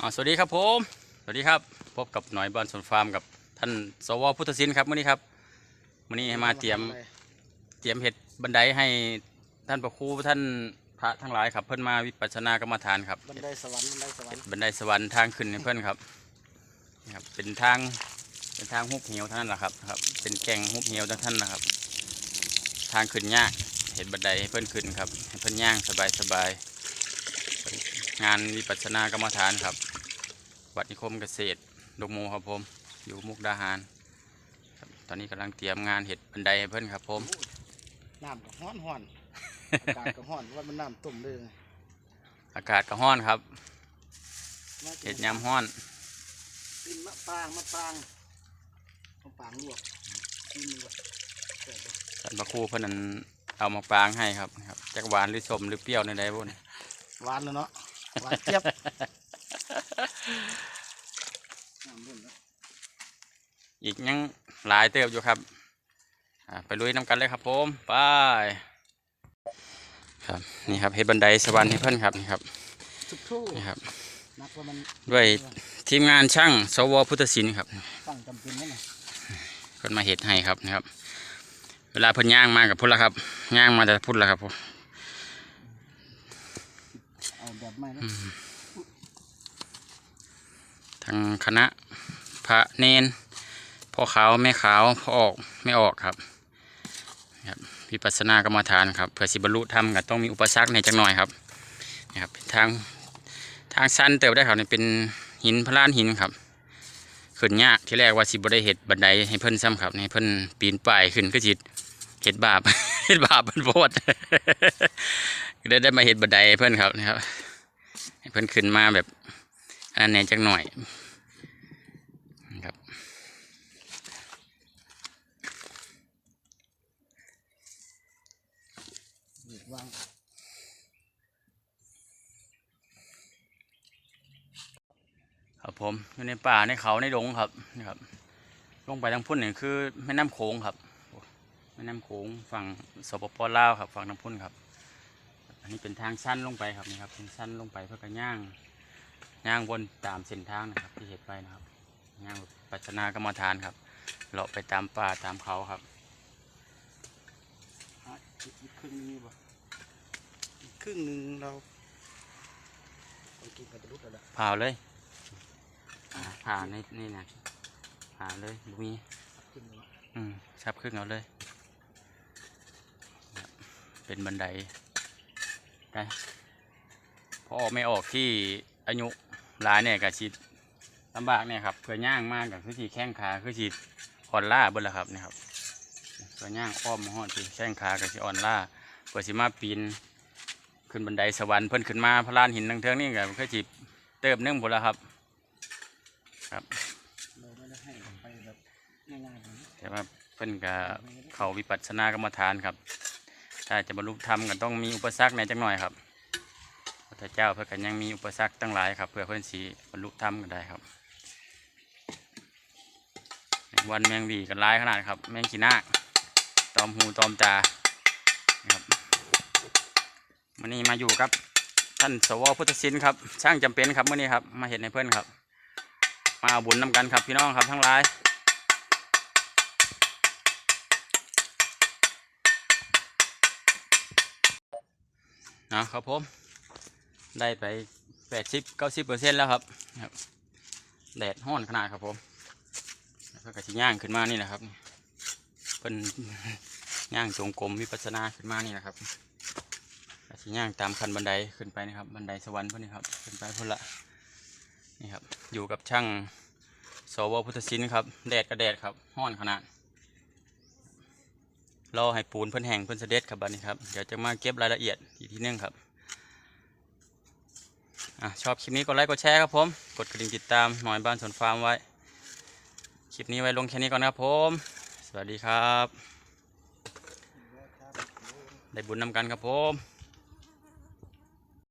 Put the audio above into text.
อ่าสวัสดีครับผม สวัสดีครับ พบกับหน่อยบ้านสวนฟาร์มกับท่านสวพุทธศิลป์ครับมื่อนี้ครับมื่อนี้ให้มาเตรียมเตรียมเห็ดบันไดให้ท่านพระครูท่านพระทั้งหลายครับ เพิ่นมาวิปัสสนากรรมฐานครับบันไดสวรรค์บันไดสวรรค์บันไดสวรรค์ทางขึ้นให้เพื่อนครับนี่ครับ เป็นทางเป็นทางหุบเหวเท่านั้นแหละครับครับ เป็นแก่งหุบเหวเท่านั้นนะครับ ทางขึ้นยากเห็นบันไดให้เพื่อนขึ้นครับให้เพื่อนย่างสบายสบาย งานวิปัสสนากรรมฐานครับ วัดนิคมเกษตรดงโมครับผม อยู่มุกดาหารครับตอนนี้กำลังเตรียมงานเห็ดบันไดให้เพื่อนครับ ผมน้ำก็ห้อนห้อนอากาศก็ห้อนว่ามันน้ำต้มเลยอากาศก็ร้อนครับมากินเห็ดยำร้อนกินมะปรางมะปรางมะปรางลวกกินมันก็แซ่บเลยท่านพระครูเพื่อนนั้นเอามาปรางให้ครับครับจักหวานหรือสมหรือเปรี้ยวในใดบุญหวานเลยเนาะ หวานเจี๊ยบน้ำบุ่นแล้วอีกยังหลายเติบอยู่ครับอ่าไปลุยน้ำกันเลยครับผมไปครับนี่ครับเฮ็ดบันไดสวรรค์ให้เพื่อนครับนี่ครับทุกทู่นี่ครับนักว่ามันด้วยทีมงานช่าง สวพุทธศิลป์ครับตั้งจำเป็นนั่นน่ะเพิ่นมาเฮ็ดให้ครับนะครับ เวลาเพิ่นย่างมากับพุ่นละครับย่างมาแต่พุ่นละครับผมเอาแบบไม่นะทางคณะพระเนนพ่อขาวแม่ขาวพ่อออกไม่ออกครับครับวิปัสสนากรรมฐานครับเพื่อสิบรรลุธรรมก็ต้องมีอุปสรรคในจักหน่อยครับนี่ครับทางทางสั้นเติบได้ครับนี่เป็นหินพระลานหินครับขึ้นยากที่แรกว่าสิบได้เห็ดบันไดให้เพิ่นซ้ำครับให้เพิ่นปีนป่ายขึ้นก็จิตเห็ดบาป เห็ดบาปเพิ่นโพดได้ได้มาเห็ดบันไดเพิ่อนครับนะครับเพิ่อนขึ้นมาแบบอันไหนจักหน่อยครับหยุดวางครับผมอยู่ในป่าในเขาในดงครับนี่ครับ ลงไปทางพุ่นนี่คือแม่น้ำโขงครับ ม่น้ำโขงฝั่งสปปลาวครับฝั่งน้ำพุ่นครับ อันนี้เป็นทางสั้นลงไปครับนี่ครับเป็นสั้นลงไปเพื่อกระย่างย่างบนตามเส้นทางนะครับ ที่เห็นไปนะครับย่างแบบปัจจนากรรมฐานครับเลาะไปตามป่าตามเขาครับอะอีกอีกครึ่งนึงนี่บ่อีกครึ่งหนึงเราต้องกินกับตะลุดแล้วล่ะผ่าเลยอ่าผ่าในนี่นะผ่าเลยบุมีขึ้นมาอืมชับครึ่งเอาเลยครับ เป็นบันไดได้พอออกไม่ออกที่อายุหลายเนี่ยกับชีลำบากเนี่ยครับเพื่อย่างมากกับคือสีแข้งขาคือสีอ่อนล่าเบิดละครับนี่ครับเพื่อย่างอ้อมหอดสีแข้งขากับสีอ่อนล่าเพื่อสิมาปีนขึ้นบันไดสวรรค์เพิ่นขึ้นมาพระลานหินทางเทิงนี่กับคือสีเติบนึงหมดแล้วครับ ครับแต่ว่าเพิ่นก็เขาวิปัสสนากรรมฐานครับ ถ้าจะบรรลุธรรมก็ต้องมีอุปสรรคในจักหน่อยครับพระเจ้าเพื่อกันยังมีอุปสรรคตั้งหลายครับ เพื่อเพื่อนสีบรรลุธรรมก็ได้ครับวันแมงวีกันร้ายขนาดครับ แมงขีนาตอมหูตอมตาครับวันนี้มาอยู่ครับ ท่านสวพุทธศิลป์ครับช่างจำเป็นครับเมื่อนี้ครับ มาเห็นในเพื่อนครับ มาเอาบุญนำกันครับพี่น้องครับทั้งหลาย นะครับผม ได้ไปแปดสิบเก้าสิบเปอร์เซ็นต์แล้วครับครับ แดดห้อนขนาดครับผมแล้วก็กระชิย่างขึ้นมานี่นะครับเป็นย่างจงกรมวิปัสสนาขึ้นมานี่นะครับกระชิย่างตามคันบันไดขึ้นไปนะครับ บันไดสวรรค์พวกนี้ครับขึ้นไปพุ่นละนี่ครับ อยู่กับช่างสวพุทธศิลป์ครับ แดดก็แดดครับห้อนขนาด รอให้ปูนเพิ่นแห้งเพิ่นเสด็จครับบัดนี้ครับเดี๋ยวจะมาเก็บรายละเอียดอีกทีหนึงครับอะชอบคลิปนี้กดไลค์กดแชร์ครับผมกดกระดิ่งติดตามหน่อยบ้านสวนฟาร์มไว้ คลิปนี้ไว้ลงแค่นี้ก่อนครับผม สวัสดีครับ ได้บุญนำกันครับผม